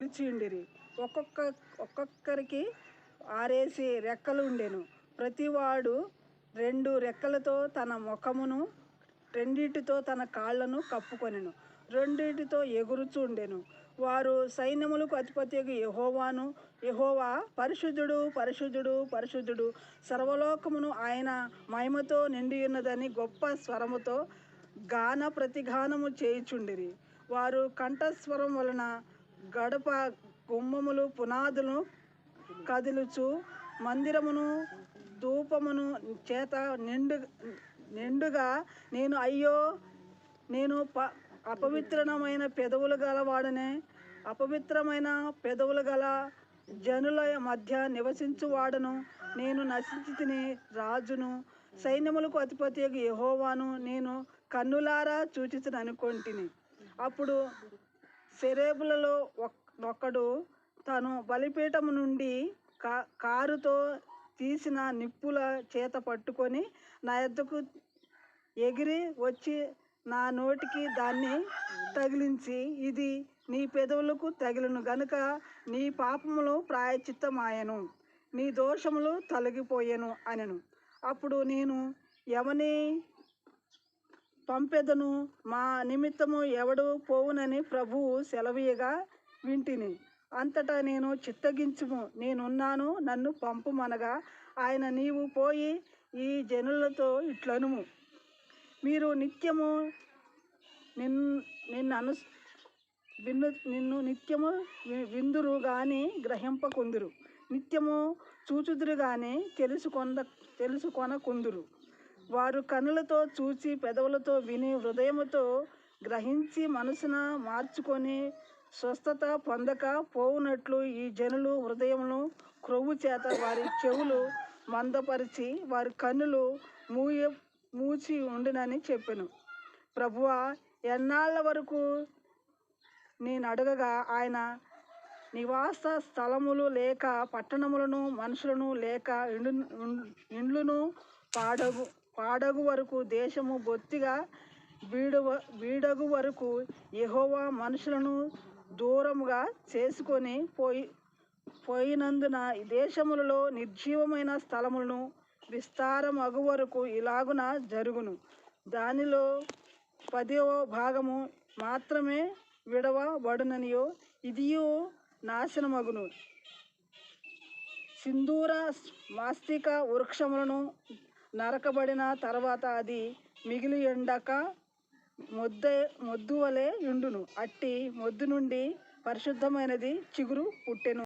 నిలిచియుండిరి ఒక్కొక్క ఒక్కొక్కరికి ఆరేసి రెక్కలు ఉండెను. ప్రతివాడు రెండు రెక్కలతో తన ముఖమును రెండిటితో తన కాళ్ళను కప్పుకొనెను. రెండిటితో ఎగురుచుండెను వారు సైన్యములకు అధిపతియగు యహోవాను యహోవా పరిశుద్ధుడు పరిశుద్ధుడు పరిశుద్ధుడు. సర్వలోకమును ఆయన మహిమతో నిండియున్నదని గొప్ప స్వరముతో గాన ప్రతిగానము చేయుచుండిరి. వారు కంఠస్వరం వలన గడప గుమ్మములు పునాదులను కదిలుచు మందిరమును ధూపమును చేత నిండు నిండుగా నేను అయ్యో నేను ప అపవిత్రమైన పెదవులు గలవాడనే అపవిత్రమైన పెదవులు గల జనుల మధ్య నివసించువాడను నేను నశించి తిని రాజును సైన్యములకు అధిపతి యహోవాను నేను కన్నులారా చూచితును అనుకుంటుని. అప్పుడు సెరేబులలో ఒక్- ఒకడు తను బలిపీఠము నుండి కా కారుతో తీసిన నిప్పుల చేత పట్టుకొని నా యొద్దకు ఎగిరి వచ్చి నా నోటికి దాన్ని తగిలించి ఇది నీ పెదవులకు తగిలిను గనుక నీ పాపములు ప్రాయచిత్తమాయను నీ దోషములు తొలగిపోయెను అనెను. అప్పుడు నేను ఎవని పంపెదను. మా నిమిత్తము ఎవడు పోవునని ప్రభువు సెలవీయగా వింటిని. అంతటా నేను చిత్తగించుము. నేనున్నాను నన్ను పంపుమనగా. ఆయన నీవు పోయి ఈ జనులతో ఇట్లనుము. మీరు నిత్యము నిన్ నిన్ను అను విన్ను నిన్ను నిత్యము విందురు కానీ గ్రహింపకుందురు. నిత్యము చూచుదురు కానీ తెలుసుకొంద తెలుసుకొనకుందురు. వారు కనులతో చూచి పెదవులతో విని హృదయముతో గ్రహించి మనసున మార్చుకొని స్వస్థత పొందక పోవునట్లు ఈ జనులు హృదయమును క్రొవ్వు చేత వారి చెవులు మందపరిచి వారి కన్నులు మూయ మూచి ఉండునని చెప్పాను. ప్రభువా ఎన్నాళ్ళ వరకు నేను అడగగా ఆయన నివాస స్థలములు లేక పట్టణములను మనుషులను లేక ఇండు ఇండ్లును పాడవు పాడగు వరకు దేశము బొత్తిగా బీడువ బీడగు వరకు యహోవా మనుషులను దూరముగా చేసుకొని పోయి పోయినందున దేశములలో నిర్జీవమైన స్థలములను విస్తారమగు వరకు ఇలాగున జరుగును. దానిలో పదవ భాగము మాత్రమే విడవబడుననియో ఇదియో నాశనమగును. సింధూర మాస్తిక వృక్షములను నరకబడిన తర్వాత అది మిగిలి ఎండక మొద్ద మొద్దువలే యుండును. అట్టి మొద్దు నుండి పరిశుద్ధమైనది చిగురు పుట్టెను.